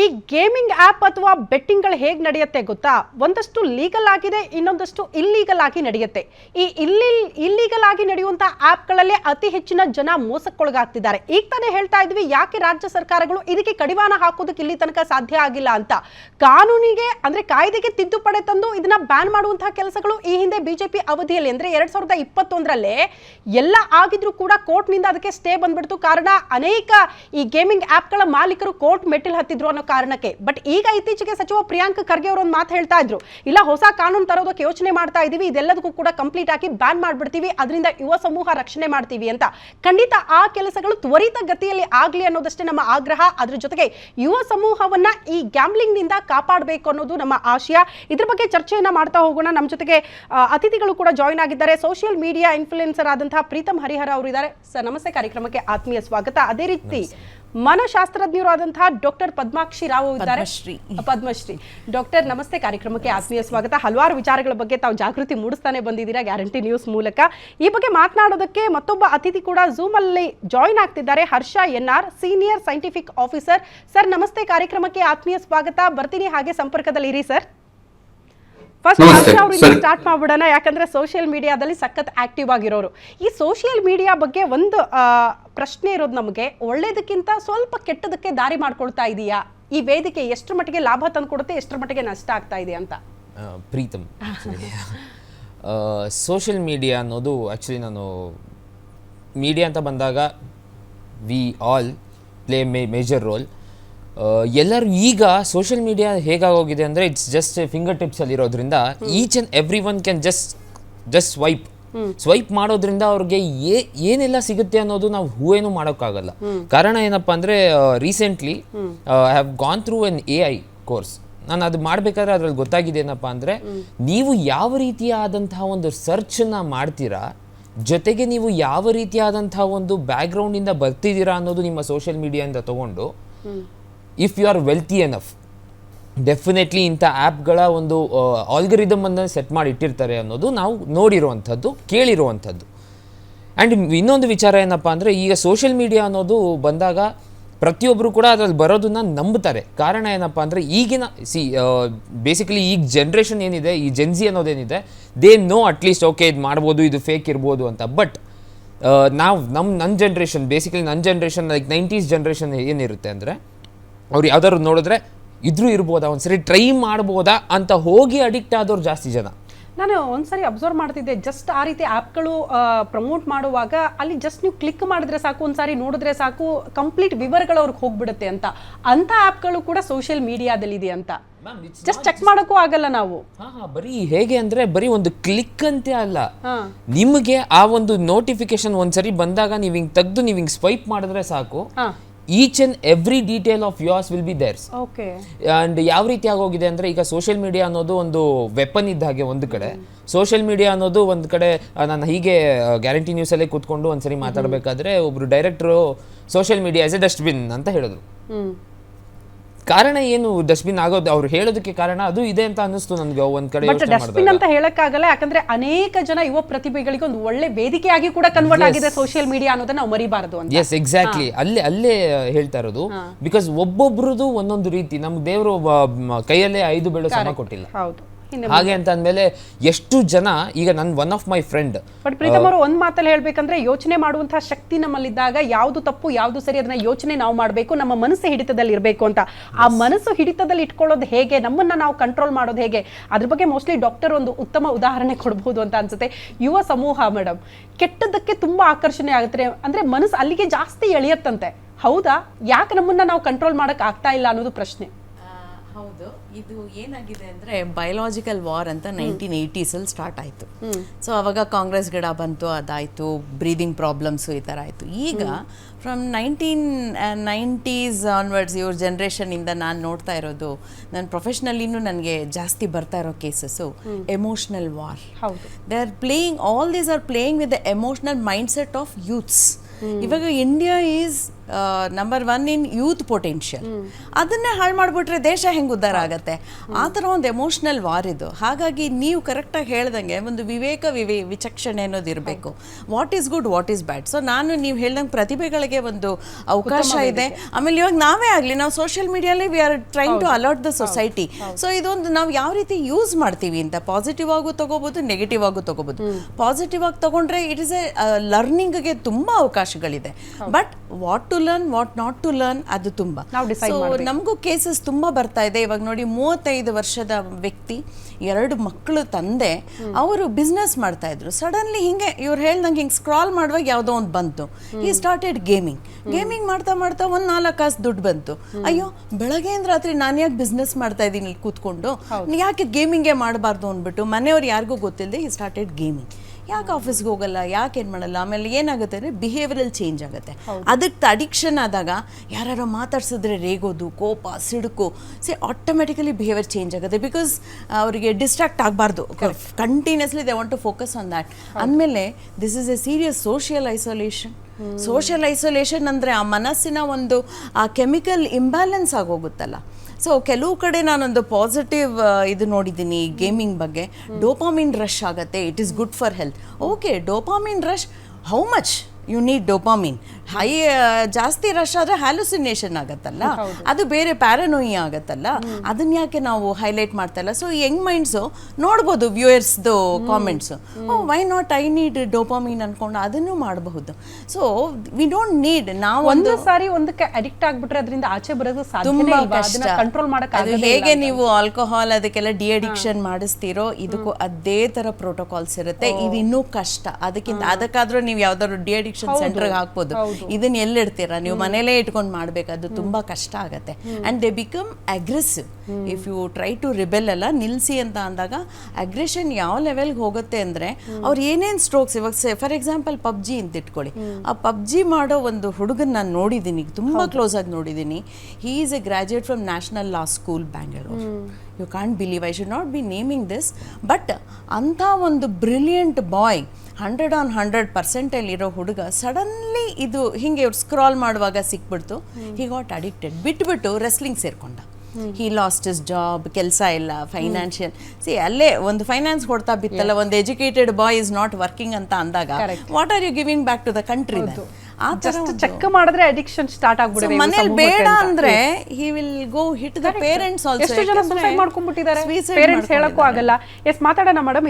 ಈ gaming app ಅಥವಾ ಬೆಟ್ಟಿಂಗ್ಗಳು ಹೇಗೆ ನಡೆಯುತ್ತೆ ಗೊತ್ತಾ? ಒಂದಷ್ಟು ಲೀಗಲ್ ಆಗಿದೆ, ಇನ್ನೊಂದಷ್ಟು ಇಲ್ಲೀಗಲ್ ಆಗಿ ನಡೆಯುತ್ತೆ. ಈ ಇಲ್ಲಿ ಇಲ್ಲೀಗಲ್ ಆಗಿ ನಡೆಯುವಂಥ ಆ್ಯಪ್ಗಳಲ್ಲಿ ಅತಿ ಹೆಚ್ಚಿನ ಜನ ಮೋಸಕ್ಕೊಳಗಾಗ್ತಿದ್ದಾರೆ. ಈಗ ತಾನೇ ಹೇಳ್ತಾ ಇದ್ವಿ, ಯಾಕೆ ರಾಜ್ಯ ಸರ್ಕಾರಗಳು ಇದಕ್ಕೆ ಕಡಿವಾಣ ಹಾಕೋದಕ್ಕೆ ಇಲ್ಲಿ ತನಕ ಸಾಧ್ಯ ಆಗಿಲ್ಲ ಅಂತ. ಕಾನೂನಿಗೆ, ಅಂದ್ರೆ ಕಾಯ್ದೆಗೆ ತಿದ್ದುಪಡಿ ತಂದು ಇದನ್ನ ಬ್ಯಾನ್ ಮಾಡುವಂತಹ ಕೆಲಸಗಳು ಈ ಹಿಂದೆ ಬಿಜೆಪಿ ಅವಧಿಯಲ್ಲಿ, ಅಂದ್ರೆ ಎರಡ್ ಸಾವಿರದ ಇಪ್ಪತ್ತೊಂದರಲ್ಲೇ ಎಲ್ಲ ಆಗಿದ್ರೂ ಕೂಡ ಕೋರ್ಟ್ನಿಂದ ಅದಕ್ಕೆ ಸ್ಟೇ ಬಂದ್ಬಿಡ್ತು. ಕಾರಣ ಅನೇಕ ಈ ಗೇಮಿಂಗ್ ಆ್ಯಪ್ಗಳ ಮಾಲೀಕರು ಕೋರ್ಟ್ ಮೆಟ್ಟಿಲ್ ಹತ್ತಿದ್ರು ಅನ್ನೋ ಕಾರಣಕ್ಕೆ. ಬಟ್ ಈಗ ಇತ್ತೀಚೆಗೆ ಸಚಿವ ಪ್ರಿಯಾಂಕ್ ಖರ್ಗೆ ಅವರು ಒಂದು ಮಾತು ಹೇಳ್ತಾ ಇದ್ರು. ಇಲ್ಲ, ಹೊಸ ಕಾನೂನು ತರೋದಕ್ಕೆ ಯೋಚನೆ ಮಾಡ್ತಾ ಇದೀವಿ ಇದೆಲ್ಲದಕ್ಕೂ ಕೂಡ ಕಂಪ್ಲೀಟ್ ಆಗಿ ಬ್ಯಾನ್ ಮಾಡ್ಬಿಡ್ತೀವಿ. ಅದರಿಂದ ಯುವ ಸಮೂಹ ರಕ್ಷಣೆ ಮಾಡ್ತೀವಿ ಅಂತ. ಖಂಡಿತ ಆ ಕೆಲಸಗಳು ತ್ವರಿತ ಗತಿಯಲ್ಲಿ ಆಗಲಿ ಅನ್ನೋದಷ್ಟೇ ನಮ್ಮ ಆಗ್ರಹ. ಅದ್ರ ಜೊತೆಗೆ ಯುವ ಸಮೂಹವನ್ನ ಈ ಗ್ಯಾಮ್ಲಿಂಗ್ನಿಂದ ಕಾಪಾಡಬೇಕು ಅನ್ನೋದು ನಮ್ಮ ಆಶಯ. ಇದ್ರ ಬಗ್ಗೆ ಚರ್ಚೆಯನ್ನ ಮಾಡ್ತಾ ಹೋಗೋಣ. ನಮ್ಮ ಜೊತೆಗೆ ಅತಿಥಿಗಳು ಕೂಡ ಜಾಯಿನ್ ಆಗಿದ್ದಾರೆ. ಸೋಷಿಯಲ್ ಮೀಡಿಯಾ ಇನ್ಫ್ಲುಯೆನ್ಸರ್ ಆದಂತಹ ಪ್ರೀತಮ್ ಹರಿಹರ ಅವರು ಇದ್ದಾರೆ. ಸರ್, ನಮಸ್ತೆ. ಕಾರ್ಯಕ್ರಮಕ್ಕೆ ಆತ್ಮೀಯ ಸ್ವಾಗತ. ಅದೇ ರೀತಿ ಮನಶಾಸ್ತ್ರಜ್ಞರು ಆದಂತಹ ಡಾಕ್ಟರ್ ಪದ್ಮಾಕ್ಷಿ ರಾವ್ ಇದ್ದಾರೆ. ಪದ್ಮಶ್ರೀ. ಪದ್ಮಶ್ರೀ. ಡಾಕ್ಟರ್ ನಮಸ್ತೆ. ಕಾರ್ಯಕ್ರಮಕ್ಕೆ ಆತ್ಮೀಯ ಸ್ವಾಗತ. ಹಲವಾರು ವಿಚಾರಗಳ ಬಗ್ಗೆ ತಾವು ಜಾಗೃತಿ ಮೂಡಿಸ್ತಾನೆ ಬಂದಿದ್ದೀರಾ? ಗ್ಯಾರಂಟಿ ನ್ಯೂಸ್ ಮೂಲಕ. ಈ ಬಗ್ಗೆ ಮಾತನಾಡೋದಕ್ಕೆ ಮತ್ತೊಬ್ಬ ಅತಿಥಿ ಕೂಡ ಝೂಮ್ ಅಲ್ಲಿ ಜಾಯಿನ್ ಆಗ್ತಿದ್ದಾರೆ. Harsha N R senior scientific officer sir ನಮಸ್ತೆ. ಕಾರ್ಯಕ್ರಮಕ್ಕೆ ಆತ್ಮೀಯ ಸ್ವಾಗತ. ಬರ್ತೀನಿ. ಹಾಗೆ ಸಂಪರ್ಕದಲ್ಲಿ ಇರಿ ಸರ್. ಫಸ್ಟ್ ಹರ್ಷ ಅವರಿಂದ ಸ್ಟಾರ್ಟ್ ಮಾಡ್ಬಿಡೋಣ. ಯಾಕಂದ್ರೆ ಸೋಷಿಯಲ್ ಮೀಡಿಯಾದಲ್ಲಿ ಸಖತ್ ಆಕ್ಟಿವ್ ಆಗಿರೋರು. ಈ ಸೋಷಿಯಲ್ ಮೀಡಿಯಾ ಬಗ್ಗೆ ಒಂದು ಪ್ರಶ್ನೆ ಇರೋದು ನಮಗೆ ಒಳ್ಳೇದಕ್ಕಿಂತ ಸ್ವಲ್ಪ ಕೆಟ್ಟದಕ್ಕೆ ದಾರಿ ಮಾಡ್ಕೊಳ್ತಾ ಇದೆಯಾ? ಈ ವೇದಿಕೆ ಎಷ್ಟರ ಮಟ್ಟಿಗೆ ಲಾಭ ತಂದು ಕೊಡುತ್ತೆ ಎಷ್ಟರ ಮಟ್ಟಿಗೆ ನಷ್ಟ ಆಗ್ತಾ ಇದೆ ಅಂತ? ಆ, ಪ್ರೀತಮ್ ಸೋಷಿಯಲ್ ಮೀಡಿಯಾ ಅನ್ನೋದು ಆ್ಯಕ್ಚುಲಿ ನಾನು ಮೀಡಿಯಾ ಅಂತ ಬಂದಾಗ we all play may major role ಎಲ್ಲರೂ ಈಗ ಸೋಷಿಯಲ್ ಮೀಡಿಯಾ ಹೇಗಾಗೋಗಿದೆ ಅಂದರೆ ಇಟ್ಸ್ ಜಸ್ಟ್ ಫಿಂಗರ್ ಟಿಪ್ಸಲ್ಲಿ ಇರೋದ್ರಿಂದ each and every one can just just swipe swipe ಮಾಡೋದ್ರಿಂದ ಅವ್ರಿಗೆ ಏ ಏನೆಲ್ಲ ಸಿಗುತ್ತೆ ಅನ್ನೋದು ನಾವು ಹೂವೇನು ಮಾಡೋಕ್ಕಾಗಲ್ಲ. ಕಾರಣ ಏನಪ್ಪ ಅಂದರೆ recently I have gone through an A I course ನಾನು ಅದು ಮಾಡಬೇಕಾದ್ರೆ ಅದ್ರಲ್ಲಿ ಗೊತ್ತಾಗಿದೆ ಏನಪ್ಪ ಅಂದರೆ ನೀವು ಯಾವ ರೀತಿಯಾದಂತಹ ಒಂದು ಸರ್ಚನ್ನ ಮಾಡ್ತೀರಾ ಜೊತೆಗೆ ನೀವು ಯಾವ ರೀತಿಯಾದಂತಹ ಒಂದು ಬ್ಯಾಕ್ಗ್ರೌಂಡಿಂದ ಬರ್ತಿದ್ದೀರಾ ಅನ್ನೋದು ನಿಮ್ಮ ಸೋಷಿಯಲ್ ಮೀಡಿಯಾದಿಂದ ತಗೊಂಡು if you are wealthy enough definitely ಇಂಥ ಆ್ಯಪ್ಗಳ ಒಂದು ಆಲ್ಗರಿದಮನ್ನು ಸೆಟ್ ಮಾಡಿ ಇಟ್ಟಿರ್ತಾರೆ ಅನ್ನೋದು ನಾವು ನೋಡಿರುವಂಥದ್ದು, ಕೇಳಿರುವಂಥದ್ದು. ಆ್ಯಂಡ್ ಇನ್ನೊಂದು ವಿಚಾರ ಏನಪ್ಪ ಅಂದರೆ, ಈಗ ಸೋಷಿಯಲ್ ಮೀಡಿಯಾ ಅನ್ನೋದು ಬಂದಾಗ ಪ್ರತಿಯೊಬ್ಬರು ಕೂಡ ಅದರಲ್ಲಿ ಬರೋದನ್ನ ನಂಬ್ತಾರೆ. ಕಾರಣ ಏನಪ್ಪ ಅಂದರೆ, ಈಗಿನ ಸಿ ಬೇಸಿಕಲಿ ಈಗ ಜನ್ರೇಷನ್ ಏನಿದೆ, ಈ Gen Z ಅನ್ನೋದೇನಿದೆ they know at least okay ಇದು ಮಾಡ್ಬೋದು, ಇದು ಫೇಕ್ ಇರ್ಬೋದು ಅಂತ. ಬಟ್ ನಾವು ನಮ್ಮ ನನ್ನ ಜನ್ರೇಷನ್ ಬೇಸಿಕಲಿ ನನ್ನ ಜನ್ರೇಷನ್ ಲೈಕ್ ನೈಂಟೀಸ್ ಜನ್ರೇಷನ್ ಏನಿರುತ್ತೆ ಅಂದರೆ ಅವ್ರು ಯಾವ್ದಾದ್ರು ನೋಡಿದ್ರೆ ಇದ್ರೂ ಇರ್ಬೋದಾ? ಒಂದ್ಸರಿ ಟ್ರೈ ಮಾಡ್ಬೋದಾ? ಅಂತ ಹೋಗಿ ಅಡಿಕ್ಟ್ ಆದವ್ರು ಜಾಸ್ತಿ ಜನ. ನಾನು ಒಂದ್ಸರಿ ಅಬ್ಸರ್ವ್ ಮಾಡ್ತಿದ್ದೆ. ಜಸ್ಟ್ ಆ ರೀತಿ ಆ್ಯಪ್ಗಳು ಪ್ರಮೋಟ್ ಮಾಡುವಾಗ ಅಲ್ಲಿ ಜಸ್ಟ್ ನೀವು ಕ್ಲಿಕ್ ಮಾಡಿದ್ರೆ ಸಾಕು ಒಂದ್ಸಾರಿ ನೋಡಿದ್ರೆ ಸಾಕು ಕಂಪ್ಲೀಟ್ ವಿವರಗಳು ಅವ್ರಿಗೆ ಹೋಗ್ಬಿಡುತ್ತೆ ಅಂತ. ಅಂತ ಆ್ಯಪ್ಗಳು ಕೂಡ ಸೋಷಿಯಲ್ ಮೀಡಿಯಾದಲ್ಲಿ ಅಂತ. ಜಸ್ಟ್ ಚೆಕ್ ಮಾಡೋಕ್ಕೂ ಆಗಲ್ಲ ನಾವು. ಬರೀ ಹೇಗೆ ಅಂದ್ರೆ ಬರೀ ಒಂದು ಕ್ಲಿಕ್ ಅಂತೆ ಅಲ್ಲ. ನಿಮಗೆ ಆ ಒಂದು ನೋಟಿಫಿಕೇಶನ್ ಒಂದ್ಸರಿ ಬಂದಾಗ ನೀವು ಹಿಂಗ್ ತೆಗ್ದು ನೀವು ಹಿಂಗ್ ಸ್ವೈಪ್ ಮಾಡಿದ್ರೆ ಸಾಕು. Each and every detail of yours will be theirs okay and ಯಾವ ರೀತಿ ಆಗೋಗಿದೆ ಅಂದರೆ ಈಗ ಸೋಷಿಯಲ್ ಮೀಡಿಯಾ ಅನ್ನೋದು ಒಂದು ವೆಪನ್ ಇದ್ದ ಹಾಗೆ ಒಂದು ಕಡೆ. ಸೋಷಿಯಲ್ ಮೀಡಿಯಾ ಅನ್ನೋದು ಒಂದು ಕಡೆ ನಾನು ಹೀಗೆ ಗ್ಯಾರಂಟಿ ನ್ಯೂಸಲ್ಲೇ ಕೂತ್ಕೊಂಡು ಒಂದ್ಸರಿ ಮಾತಾಡಬೇಕಾದ್ರೆ ಒಬ್ರು director social media as a dustbin ಅಂತ ಹೇಳಿದ್ರು ಕಾರಣ ಏನು ಡಸ್ಟ್ಬಿನ್ ಆಗೋದು ಅವ್ರು ಹೇಳೋದಕ್ಕೆ ಕಾರಣ ಅದು ಇದೆ ಅಂತ ಅನ್ನಿಸ್ತು ನನಗೆ ಒಂದ್ ಕಡೆ ಬಟ್ ಯೋಚ್ನೆ ಡಸ್ಟ್ಬಿನ್ ಅಂತ ಹೇಳಕ್ಕಾಗಲ್ಲ ಯಾಕಂದ್ರೆ ಅನೇಕ ಜನ ಯುವ ಪ್ರತಿಭೆಗಳಿಗೆ ಒಂದು ಒಳ್ಳೆ ವೇದಿಕೆಯಾಗಿ ಕೂಡ ಕನ್ವರ್ಟ್ ಆಗಿದೆ ಸೋಷಿಯಲ್ ಮೀಡಿಯಾ ಅನ್ನೋದನ್ನ ನಾವು ಮರಿಬಾರದು ಅಂತ. ಎಸ್ ಎಕ್ಸಾಕ್ಟ್ಲಿ ಅಲ್ಲೇ ಅಲ್ಲೇ ಹೇಳ್ತಾ ಇರೋದು. ಬಿಕಾಸ್ ಒಬ್ಬೊಬ್ರದ್ದು ಒಂದೊಂದು ರೀತಿ ನಮ್ಗೆ ದೇವರು ಕೈಯಲ್ಲೇ ಐದು ಬೆಳೆ ಸಮ ಕೊಟ್ಟಿಲ್ಲ. ಹೌದು. ಹಾಗೆ ಅಂತ ಅಂದಮೇಲೆ ಎಷ್ಟು ಜನ ಈಗ ನನ್ನ one of my friend but Preetham ಅವರು ಒಂದ್ ಮಾತಲ್ಲಿ ಹೇಳ್ಬೇಕಂದ್ರೆ ಯೋಚನೆ ಮಾಡುವಂತಹ ಶಕ್ತಿ ನಮ್ಮಲ್ಲಿದ್ದಾಗ ಯಾವ್ದು ತಪ್ಪು ಯಾವ್ದು ಸರಿ ಅದನ್ನ ಯೋಚನೆ ನಾವು ಮಾಡಬೇಕು ನಮ್ಮ ಮನಸ್ಸು ಹಿಡಿತದಲ್ಲಿ ಇರಬೇಕು ಅಂತ. ಆ ಮನಸ್ಸು ಹಿಡಿತದಲ್ಲಿ ಇಟ್ಕೊಳ್ಳೋದು ಹೇಗೆ ನಮ್ಮನ್ನ ನಾವು ಕಂಟ್ರೋಲ್ ಮಾಡೋದು ಹೇಗೆ ಅದ್ರ ಬಗ್ಗೆ ಮೋಸ್ಟ್ಲಿ ಡಾಕ್ಟರ್ ಒಂದು ಉತ್ತಮ ಉದಾಹರಣೆ ಕೊಡಬಹುದು ಅಂತ ಅನ್ಸುತ್ತೆ. ಯುವ ಸಮೂಹ ಮೇಡಮ್ ಕೆಟ್ಟದಕ್ಕೆ ತುಂಬಾ ಆಕರ್ಷಣೆ ಆಗುತ್ತೆ ಅಂದ್ರೆ ಮನಸ್ಸು ಅಲ್ಲಿಗೆ ಜಾಸ್ತಿ ಎಳೆಯತ್ತಂತೆ. ಹೌದಾ? ಯಾಕೆ ನಮ್ಮನ್ನ ನಾವು ಕಂಟ್ರೋಲ್ ಮಾಡಕ್ ಆಗ್ತಾ ಇಲ್ಲ ಅನ್ನೋದು ಪ್ರಶ್ನೆ. ಹೌದು. ಇದು ಏನಾಗಿದೆ ಅಂದ್ರೆ ಬಯೋಲಾಜಿಕಲ್ ವಾರ್ ಅಂತ ನೈನ್ಟೀನ್ ಏಯ್ಟೀಸಲ್ಲಿ ಸ್ಟಾರ್ಟ್ ಆಯಿತು. ಸೊ ಅವಾಗ ಕಾಂಗ್ರೆಸ್ ಗಿಡ ಬಂತು ಅದಾಯಿತು ಬ್ರೀದಿಂಗ್ ಪ್ರಾಬ್ಲಮ್ಸು ಈ ತರ ಆಯಿತು. ಈಗ ಫ್ರಮ್ ನೈನ್ಟೀನ್ ನೈಂಟೀಸ್ ಆನ್ವರ್ಡ್ಸ್ ಇವ್ರ ಜನ್ರೇಷನಿಂದ ನಾನು ನೋಡ್ತಾ ಇರೋದು ನನ್ನ ಪ್ರೊಫೆಷ್ನಲ್ಲಿನೂ ನನಗೆ ಜಾಸ್ತಿ ಬರ್ತಾ ಇರೋ ಕೇಸಸ್ಸು ಎಮೋಷನಲ್ ವಾರ್ ಹೌದು. They are playing all these are playing with the emotional mind set of youths ಇವಾಗ India is number one in youth potential ಅದನ್ನೇ ಹಾಳು ಮಾಡಿಬಿಟ್ರೆ ದೇಶ ಹೆಂಗೆ ಉದ್ಧಾರ ಆಗತ್ತೆ? ಆ ಥರ ಒಂದು ಎಮೋಷ್ನಲ್ ವಾರ್ ಇದು. ಹಾಗಾಗಿ ನೀವು ಕರೆಕ್ಟಾಗಿ ಹೇಳ್ದಂಗೆ ಒಂದು ವಿವೇಕ ವಿವೇ ವಿಚಕ್ಷಣೆ ಅನ್ನೋದು ಇರಬೇಕು. What is good what is bad so ನಾನು ನೀವು ಹೇಳ್ದಂಗೆ ಪ್ರತಿಭೆಗಳಿಗೆ ಒಂದು ಅವಕಾಶ ಇದೆ. ಆಮೇಲೆ ಇವಾಗ ನಾವೇ ಆಗಲಿ ನಾವು social ಮೀಡಿಯಲ್ಲಿ we are trying to alert the society so ಇದೊಂದು ನಾವು ಯಾವ ರೀತಿ ಯೂಸ್ ಮಾಡ್ತೀವಿ ಅಂತ? ಪಾಸಿಟಿವ್ ಆಗು ತಗೋಬಹುದು ನೆಗೆಟಿವ್ ಆಗು ತಗೋಬಹುದು ಪಾಸಿಟಿವ್ ಆಗಿ ತಗೊಂಡ್ರೆ ಇಟ್ ಇಸ್ ಎ ಲರ್ನಿಂಗ್ಗೆ ತುಂಬಾ ಅವಕಾಶಗಳಿದೆ. But what to learn what not to learn ಅದು ತುಂಬಾ. ನಮಗೂ ಕೇಸಸ್ ತುಂಬಾ ಬರ್ತಾ ಇದೆ. ಇವಾಗ ನೋಡಿ ಮೂವತ್ತೈದು ವರ್ಷದ ವ್ಯಕ್ತಿ ಎರಡು ಮಕ್ಕಳು ತಂದೆ ಅವರು ಬಿಸ್ನೆಸ್ ಮಾಡ್ತಾ ಇದ್ರು. ಸಡನ್ಲಿ ಹಿಂಗೆ ಇವ್ರು ಹೇಳ್ದಂಗೆ ಹಿಂಗೆ ಸ್ಕ್ರಾಲ್ ಮಾಡುವಾಗ ಯಾವುದೋ ಒಂದು ಬಂತು. ಈ ಸ್ಟಾರ್ಟೆಡ್ ಗೇಮಿಂಗ್ ಗೇಮಿಂಗ್ ಮಾಡ್ತಾ ಮಾಡ್ತಾ ಒಂದು ನಾಲ್ಕು ಕಾಸು ದುಡ್ಡು ಬಂತು. ಅಯ್ಯೋ ಬೆಳಗ್ಗೆಯಿಂದ ರಾತ್ರಿ ನಾನು ಯಾಕೆ ಬಿಸ್ನೆಸ್ ಮಾಡ್ತಾ ಇದ್ದೀನಿ ಇಲ್ಲಿ ಕೂತ್ಕೊಂಡು? ಯಾಕೆ ಗೇಮಿಂಗೇ ಮಾಡಬಾರ್ದು ಅಂದ್ಬಿಟ್ಟು ಮನೆಯವ್ರು ಯಾರಿಗೂ ಗೊತ್ತಿಲ್ಲದೆ ಈ ಸ್ಟಾರ್ಟೆಡ್ ಗೇಮಿಂಗ್ ಯಾಕೆ ಆಫೀಸ್ಗೆ ಹೋಗಲ್ಲ? ಯಾಕೆ ಏನು ಮಾಡಲ್ಲ? ಆಮೇಲೆ ಏನಾಗುತ್ತೆ ಅಂದರೆ ಬಿಹೇವಿಯರಲ್ ಚೇಂಜ್ ಆಗುತ್ತೆ. ಅದಕ್ಕೆ ಅಡಿಕ್ಷನ್ ಆದಾಗ ಯಾರು ಮಾತಾಡ್ಸಿದ್ರೆ ರೇಗೋದು ಕೋಪ ಸಿಡುಕು ಸಿ ಆಟೋಮೆಟಿಕಲಿ ಬಿಹೇವಿಯರ್ ಚೇಂಜ್ ಆಗುತ್ತೆ. ಬಿಕಾಸ್ ಅವರಿಗೆ ಡಿಸ್ಟ್ರಾಕ್ಟ್ ಆಗಬಾರ್ದು. Continuously they want to focus on that ಅಂದಮೇಲೆ this is a serious social isolation social isolation ಅಂದರೆ ಆ ಮನಸ್ಸಿನ ಒಂದು, ಆ ಕೆಮಿಕಲ್ ಇಂಬ್ಯಾಲೆನ್ಸ್ ಆಗೋಗುತ್ತಲ್ಲ. ಸೊ ಕೆಲವು ಕಡೆ ನಾನೊಂದು ಪಾಸಿಟಿವ್ ಇದು ನೋಡಿದ್ದೀನಿ ಗೇಮಿಂಗ್ ಬಗ್ಗೆ. ಡೋಪಾಮಿನ್ ರಶ್ ಆಗುತ್ತೆ. It is good for health okay dopamine rush how much you need dopamine high ಜಾಸ್ತಿ ರಶ್ ಆದರೆ ಹ್ಯಾಲುಸಿನೇಷನ್ ಆಗುತ್ತಲ್ಲ? ಅದು ಬೇರೆ ಪ್ಯಾರನೋಯಿ ಆಗತ್ತಲ್ಲ? ಅದನ್ನ ಯಾಕೆ ನಾವು ಹೈಲೈಟ್ ಮಾಡ್ತಾ ಇಲ್ಲ? ಸೊ ಯಂಗ್ ಮೈಂಡ್ಸು ನೋಡ್ಬೋದು ವ್ಯೂಯರ್ಸ್ದು comments why not I need dopamine ಅನ್ಕೊಂಡು ಅದನ್ನು ಮಾಡಬಹುದು. ಸೊ ವಿ ಡೋಂಟ್ ನೀಡ್ ನಾವು ಒಂದು ಸಾರಿ ಒಂದಕ್ಕೆ ಅಡಿಕ್ಟ್ ಆಗ್ಬಿಟ್ರೆ ಅದರಿಂದ ಆಚೆ ಬರೋದು ತುಂಬಾ ಕಷ್ಟ. ಕಂಟ್ರೋಲ್ ಮಾಡಕ್ ಅದು ಹೇಗೆ ನೀವು ಆಲ್ಕೋಹಾಲ್ ಅದಕ್ಕೆಲ್ಲ ಡಿ ಅಡಿಕ್ಷನ್ ಮಾಡಿಸ್ತೀರೋ ಇದಕ್ಕೂ ಅದೇ ತರ ಪ್ರೋಟೋಕಾಲ್ಸ್ ಇರುತ್ತೆ. ಇದು ಇನ್ನೂ ಕಷ್ಟ. ಅದಕ್ಕಿಂತ ಅದಕ್ಕಾದ್ರೂ ನೀವು ಯಾವ್ದಾದ್ರು ಡಿ ಅಡಿಕ್ಷನ್ ಸೆಂಟರ್ ಹಾಕ್ಬೋದು. ಇದನ್ನ ಎಲ್ಲಿಡ್ತೀರಾ ನೀವು ಮನೇಲೇ ಇಟ್ಕೊಂಡು ಮಾಡ್ಬೇಕು ಅದು ತುಂಬಾ ಕಷ್ಟ ಆಗತ್ತೆ. And they become aggressive if you try to rebel ಎಲ್ಲ ನಿಲ್ಸಿ ಅಂತ ಅಂದಾಗ ಅಗ್ರೆಷನ್ ಯಾವ ಲೆವೆಲ್ಗೆ ಹೋಗುತ್ತೆ ಅಂದ್ರೆ ಅವ್ರು ಏನೇನ್ ಸ್ಟ್ರೋಕ್ಸ್ ಇವಾಗ ಫಾರ್ ಎಕ್ಸಾಂಪಲ್ ಪಬ್ಜಿ ಅಂತ ಇಟ್ಕೊಳ್ಳಿ. ಆ ಪಬ್ಜಿ ಮಾಡೋ ಒಂದು ಹುಡುಗನ ನಾನು ನೋಡಿದ್ದೀನಿ ತುಂಬಾ ಕ್ಲೋಸ್ ಆಗಿ ನೋಡಿದ್ದೀನಿ he is a graduate from National Law School Bangalore you can't believe I should not be naming this but ಅಂಥ ಒಂದು brilliant boy hundred on hundred ಪರ್ಸೆಂಟಲ್ಲಿರೋ ಹುಡುಗ ಸಡನ್ಲಿ ಇದು ಹಿಂಗೆ ಇವ್ರು ಸ್ಕ್ರಾಲ್ ಮಾಡುವಾಗ ಸಿಕ್ಬಿಡ್ತು. ಹಿ ಗಾಟ್ ಅಡಿಕ್ಟೆಡ್ ಬಿಟ್ಬಿಟ್ಟು ರೆಸ್ಲಿಂಗ್ ಸೇರ್ಕೊಂಡ. ಹಿ ಲಾಸ್ಟ್ ಇಸ್ ಜಾಬ್ ಕೆಲಸ ಇಲ್ಲ ಫೈನಾನ್ಷಿಯಲ್ ಸಿ ಅಲ್ಲೇ ಒಂದು ಫೈನಾನ್ಸ್ ಕೊಡ್ತಾ ಬಿತ್ತಲ್ಲ ಒಂದು educated boy is not working ಅಂತ ಅಂದಾಗ what are you giving back to the country ಆ ಥರ ಚೆಕ್ ಮಾಡಿದ್ರೆ ಅಡಿಕ್ಷನ್ ಸ್ಟಾರ್ಟ್ ಆಗ್ಬಿಡುತ್ತೆ ಮನೇಲಿ ಬೇಡ ಅಂದ್ರೆ he will go hit the parents also ಎಷ್ಟು ಜನ ಸುಸೈಡ್ ಮಾಡ್ಕೊಂಡ್ಬಿಟ್ಟಿದ್ದಾರೆ? ಪೇರೆಂಟ್ಸ್ ಹೇಳಕ್ಕೂ ಆಗಲ್ಲ. ಎಸ್ ಮಾತಾಡೋಣ ಮೇಡಮ್